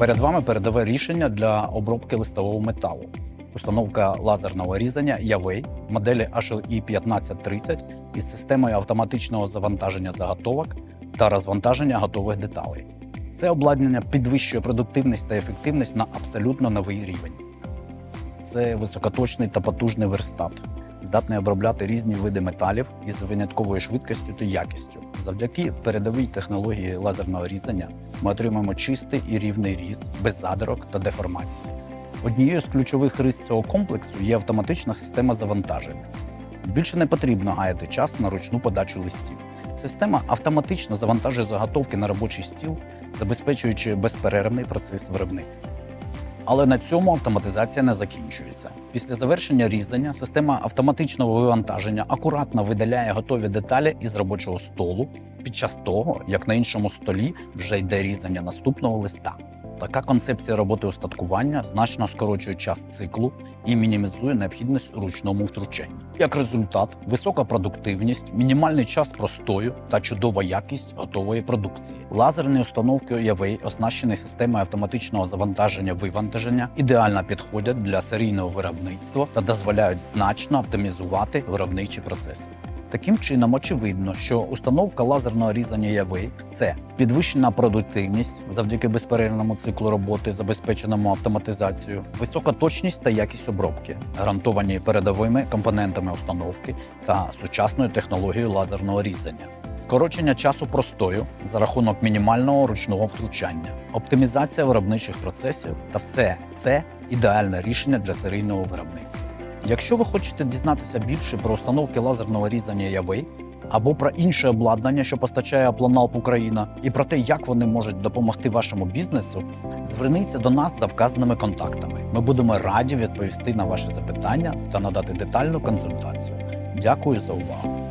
Перед вами передове рішення для обробки листового металу. Установка лазерного різання Явей моделі HLE 1530 із системою автоматичного завантаження заготовок та розвантаження готових деталей. Це обладнання підвищує продуктивність та ефективність на абсолютно новий рівень. Це високоточний та потужний верстат, здатний обробляти різні види металів із винятковою швидкістю та якістю. Завдяки передовій технології лазерного різання ми отримаємо чистий і рівний різ без задирок та деформації. Однією з ключових рис цього комплексу є автоматична система завантаження. Більше не потрібно гаяти час на ручну подачу листів. Система автоматично завантажує заготовки на робочий стіл, забезпечуючи безперервний процес виробництва. Але на цьому автоматизація не закінчується. Після завершення різання система автоматичного вивантаження акуратно видаляє готові деталі із робочого столу під час того, як на іншому столі вже йде різання наступного листа. Така концепція роботи устаткування значно скорочує час циклу і мінімізує необхідність ручному втручанні. Як результат, висока продуктивність, мінімальний час простою та чудова якість готової продукції. Лазерні установки Явей, оснащені системою автоматичного завантаження вивантаження, ідеально підходять для серійного виробництва та дозволяють значно оптимізувати виробничі процеси. Таким чином, очевидно, що установка лазерного різання Явей – це підвищена продуктивність завдяки безперервному циклу роботи, забезпеченому автоматизацією, висока точність та якість обробки, гарантовані передовими компонентами установки та сучасною технологією лазерного різання. Скорочення часу простою за рахунок мінімального ручного втручання, оптимізація виробничих процесів та все це ідеальне рішення для серійного виробництва. Якщо ви хочете дізнатися більше про установки лазерного різання яви або про інше обладнання, що постачає Планалп Україна, і про те, як вони можуть допомогти вашому бізнесу, зверніться до нас за вказаними контактами. Ми будемо раді відповісти на ваші запитання та надати детальну консультацію. Дякую за увагу.